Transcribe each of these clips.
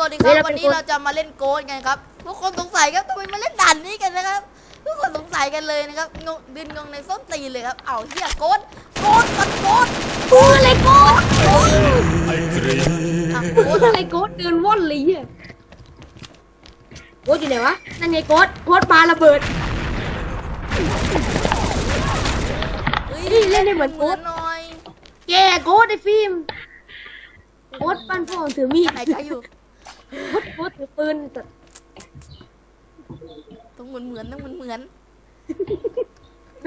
สวัสดีครับวันนี้เราจะมาเล่นโกดกันครับทุกคนสงสัยครับทำไมมาเล่นด่านนี้กันนะครับทุกคนสงสัยกันเลยนะครับงงดินงงในส้นตีนเลยครับเอาเฮียโกดโกดกันโกดกูอะไรโกดอะกูโกดอะไรโกดเดินว่อนเลยอะโกดอยู่ไหนวะนั่นไงโกดโกดปาระเบิดเฮ้ยนี่เล่นได้เหมือนโกดหน่อยแกโกดไอ้ฟิล์มโกดปั้นพ่อถือมีดหายใจอยู่ โกดโกดถือปืนแต่ต้องเหมือนเหมือนต้องเหมือนเหมือน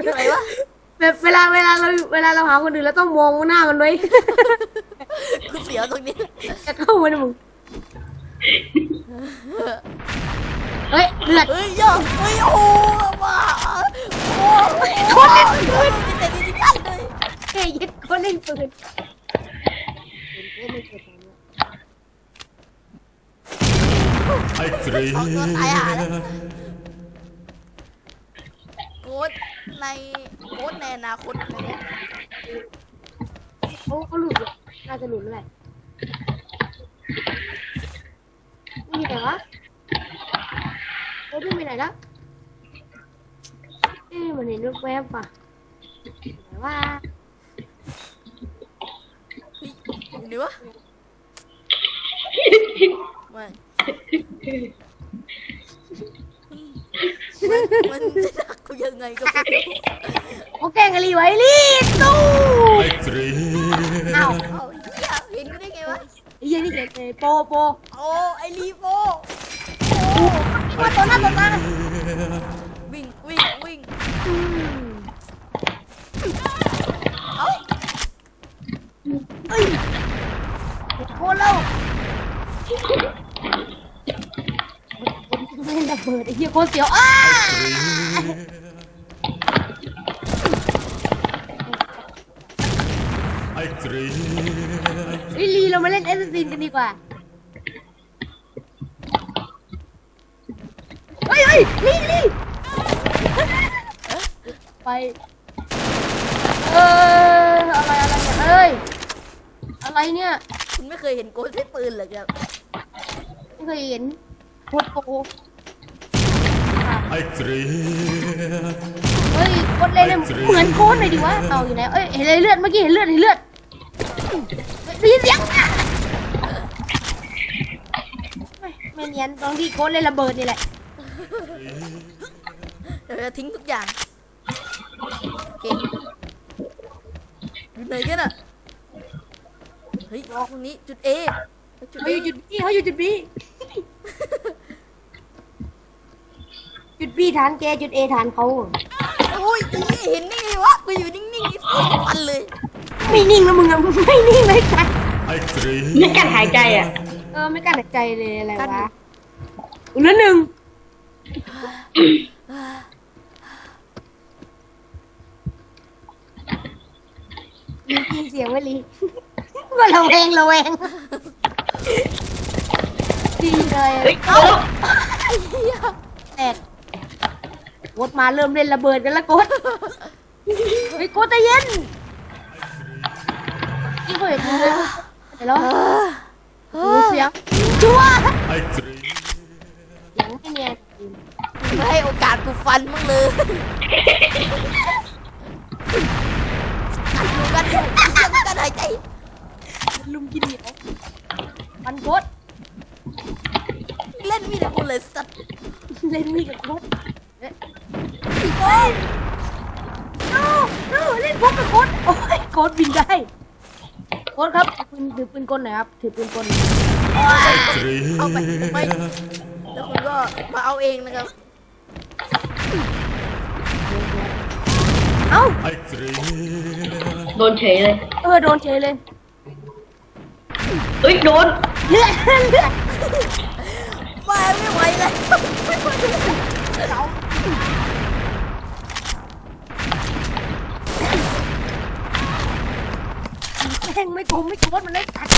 อยู่ไหนวะแบบเวลาเวลาเราเวลาเราหาคนอื่นเราต้องมองหน้ามันไว้กูเสียวตรงนี้จะเข้ามาในมึงเฮ้ยเลือดเฮ้ยย่อเฮ้ยโอ้โหว้าโอ้ยโกดเล่นปืนแต่ดีดีกันเลยเฮ้ยยึดโกดเล่นปืน เอาตัวตายหาแล้วโกดในโกดในอนาคตนะครับเขาเขาหลุดเลยน่าจะหลุดเลยนี่ไหนวะเขาดูไปไหนแล้วเอ๊ะมันเห็นรูปแวบป่ะไหนว่าเฮ้ยอยู่ไหนวะไม่มันมันจะดักกูยังไงก็ไม่รู้เขาแกล้งอะไรไว้ลีตู้อ้าว เอาเหี้ยเห็นกูได้ไอ้เหี้ยันนี่เก๋เโปโปโอ้ไอรีโฟมาตัวอ้าเอ้ยโคตรเล่าไม่ระเบิดไอ้เหี้ยโคตรเสียวอ้าไอ้ลีเรามาเล่นเอสซินกันดีกว่าเฮ้ยเฮ้ยลีลีไปเอออะไรอะไรเนี่ยเอ้ยอะไรเนี่ยคุณไม่เคยเห็นโกดใช้ปืนเหรอครับไม่เคยเห็นโคตรโก เฮ้ยโคตรเล่นเลยเหมือนโคตรเลยดิวะเอาอยู่ไหนเอ้ยเห็นอะไรเลือดเมื่อกี้เห็นเลือดเห็นเลือดได้ยินเสียงอะไม่ไม่เนียนตอนที่โคตรเล่นระเบิดนี่แหละเดี๋ยวจะทิ้งทุกอย่างโอเคอยู่ไหนกันอะเฮ้ยตรงนี้จุด A จุดเขา A อยู่จุดบีเขาอยู่จุดบี จุดบีฐานแกจุดเอฐานเขาโอ้ยอีเห็นนี่ไงวะกูอยู่นิ่งๆนี่ฟันเลยไม่นิ่งแล้วมึงอะไม่นิ่งเลยกันไม่การหายใจอะ เออไม่กล้าหายใจเลยอะไรวะอุลหนึ่งมีกินเสียงไว้ลีก็ระแวงระแวงดีเลยเฮ้ยเอ้าแล้วแตก กดมาเริ่มเล่นระเบิดกันแล้วกดเฮ้ยกดใจเย็นยิ่งกว่าเห็นมึงเลยเห็นแล้วดูเสียงชัวร์เสียงไม่เนียนไม่ให้โอกาสกูฟันมึงเลยอยู่กันอยู่ยังกันหายใจลุมกินเหนียวมันกดเล่นมีแต่กูเลยสัตว์เล่นมีกับกดเอ๊ะ โอ้ยโน้โน้เล่นพกกับกดโอ้ยกดบินได้กดครับปืนถือปืนกลหน่อยครับ ถือปืนกลเอาไปไม่แล้วคุณก็มาเอาเองนะครับ เอ้า โดนเฉยเลย เออ โดนเฉยเลยเฮ้ย โดน เลือดเลือดมาไม่ไหวเลย แม่งไม่คมไม่กดมันเลยตัด